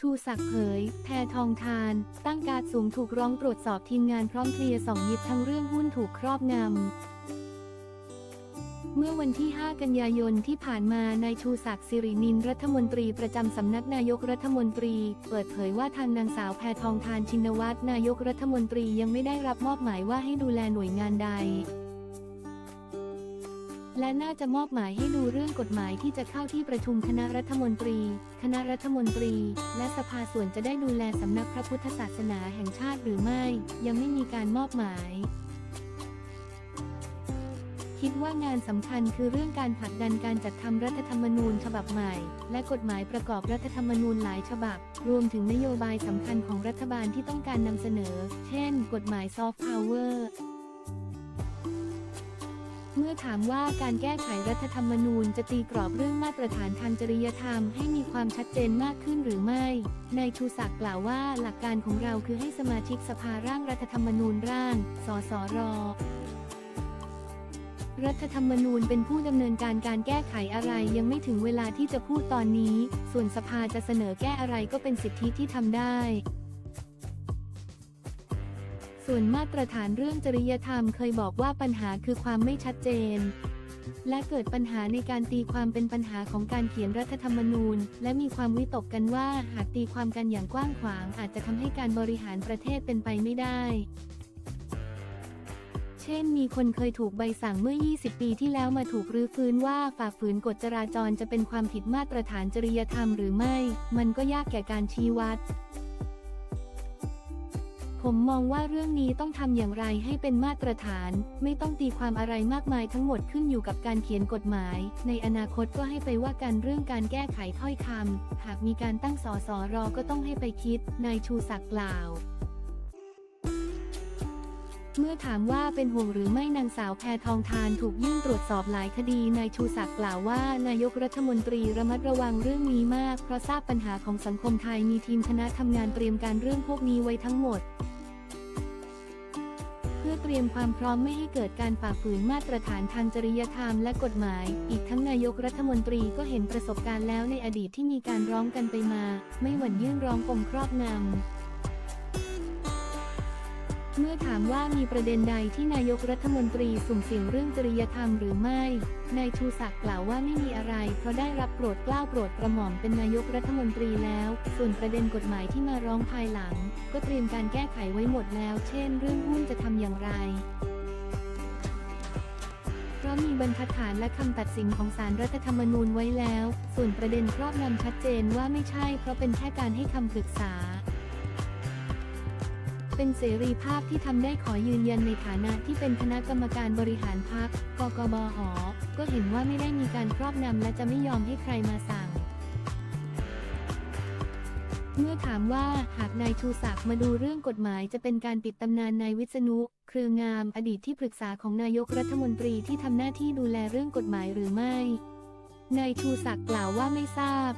ชูศักดิ์เผย แพทองทาน ตั้งการสูงถูกร้องตรวจสอบทีมงานพร้อมเคลียร์สองยิบทั้งเรื่องหุ้นถูกครอบงำ เมื่อวันที่ 5 กันยายนที่ผ่านมานายชูศักดิ์สิรินินรัฐมนตรีประจำสำนักนายกรัฐมนตรี เปิดเผยว่าทางนางสาวแพทองทานชินวัตรนายกรัฐมนตรียังไม่ได้รับมอบหมายว่าให้ดูแลหน่วยงานใด และน่าจะมอบหมายให้ดูเรื่องกฎหมายที่จะเข้าที่ประชุมคณะรัฐมนตรี คณะรัฐมนตรี และสภาส่วนจะได้ดูแลสำนักพระพุทธศาสนาแห่งชาติหรือไม่ ยังไม่มีการมอบหมาย คิดว่างานสำคัญคือเรื่องการผลักดันการจัดทำรัฐธรรมนูญฉบับใหม่ และกฎหมายประกอบรัฐธรรมนูญหลายฉบับ รวมถึงนโยบายสำคัญของรัฐบาลที่ต้องการนำเสนอ เช่น กฎหมายซอฟต์พาวเวอร์ เมื่อถามว่าการแก้ไขรัฐธรรมนูญจะตีกรอบเรื่องมาตรฐานทางจริยธรรมให้มีความชัดเจนมากขึ้นหรือไม่ นายชูศักดิ์กล่าวว่าหลักการของเราคือให้สมาชิกสภาร่างรัฐธรรมนูญร่าง สสรรัฐธรรมนูญเป็นผู้ดำเนินการการแก้ไขอะไรยังไม่ถึงเวลาที่จะพูดตอนนี้ ส่วนสภาจะเสนอแก้อะไรก็เป็นสิทธิที่ทำได้ ส่วนมาตรฐานเรื่องจริยธรรมเคยบอกว่าปัญหาคือความไม่ชัดเจน และเกิดปัญหาในการตีความเป็นปัญหาของการเขียนรัฐธรรมนูญ และมีความวิตกกันว่าหากตีความกันอย่างกว้างขวาง อาจจะทำให้การบริหารประเทศเป็นไปไม่ได้ เช่น มีคนเคยถูกใบสั่งเมื่อ 20 ปีที่แล้วมาถูกรื้อฟื้นว่าฝ่าฝืนกฎจราจรจะเป็นความผิดมาตรฐานจริยธรรมหรือไม่ มันก็ยากแก่การชี้วัด ผมมองว่าเรื่องนี้ต้องทำอย่างไรให้เป็นมาตรฐาน ไม่ต้องตีความอะไรมากมายทั้งหมดขึ้นอยู่กับการเขียนกฎหมาย ในอนาคตก็ให้ไปว่ากันเรื่องการแก้ไขถ้อยคำหากมีการตั้งสอสอรอก็ต้องให้ไปคิดนายชูศักดิ์กล่าวเมื่อถามว่าเป็นห่วงหรือไม่นางสาวแพทองทานถูกยื่นตรวจสอบหลายคดีนายชูศักดิ์กล่าวว่านายกรัฐมนตรีระมัดระวังเรื่องนี้มาก เพราะทราบปัญหาของสังคมไทยมีทีมคณะทำงานเตรียมการเรื่องพวกนี้ไว้ทั้งหมด อเตรียมความพร้อมไม่ให้เกิดการฝ่าฝืนมาตรฐานทางจริยธรรมและกฎหมาย อีกทั้งนายกรัฐมนตรีก็เห็นประสบการณ์แล้วในอดีตที่มีการร้องกันไปมา ไม่หวั่นยื่นร้องปมครอบงำ เมื่อถามว่ามีประเด็นใดที่นายกรัฐมนตรีสุ่มเสี่ยงเรื่องจริยธรรมหรือไม่ นายชูศักดิ์กล่าวว่าไม่มีอะไร เพราะได้รับโปรดเกล้าโปรดกระหม่อมเป็นนายกรัฐมนตรีแล้ว ส่วนประเด็นกฎหมายที่มาร้องภายหลัง ก็เตรียมการแก้ไขไว้หมดแล้ว เช่น เรื่องหุ้นจะทำอย่างไรเพราะมีบรรทัดฐานและคำตัดสินของศารรัฐธรรมนูญไว้แล้ว ส่วนประเด็นครอบงำชัดเจนว่าไม่ใช่เพราะเป็นแค่การให้คำปรึกษา เป็นเสรีภาพที่ทำได้ขอยืนยันในฐานะที่เป็นคณะกรรมการบริหารพรรคกกบหก็เห็นว่าไม่ได้มีการครอบงำและจะไม่ยอมให้ใครมาสั่ง เมื่อถามว่าหากนายชูศักดิ์มาดูเรื่องกฎหมายจะเป็นการปิดตำนานนายวิษณุเครืองามอดีตที่ปรึกษาของนายกรัฐมนตรีที่ทำหน้าที่ดูแลเรื่องกฎหมายหรือไม่นายชูศักดิ์กล่าวว่าไม่ทราบ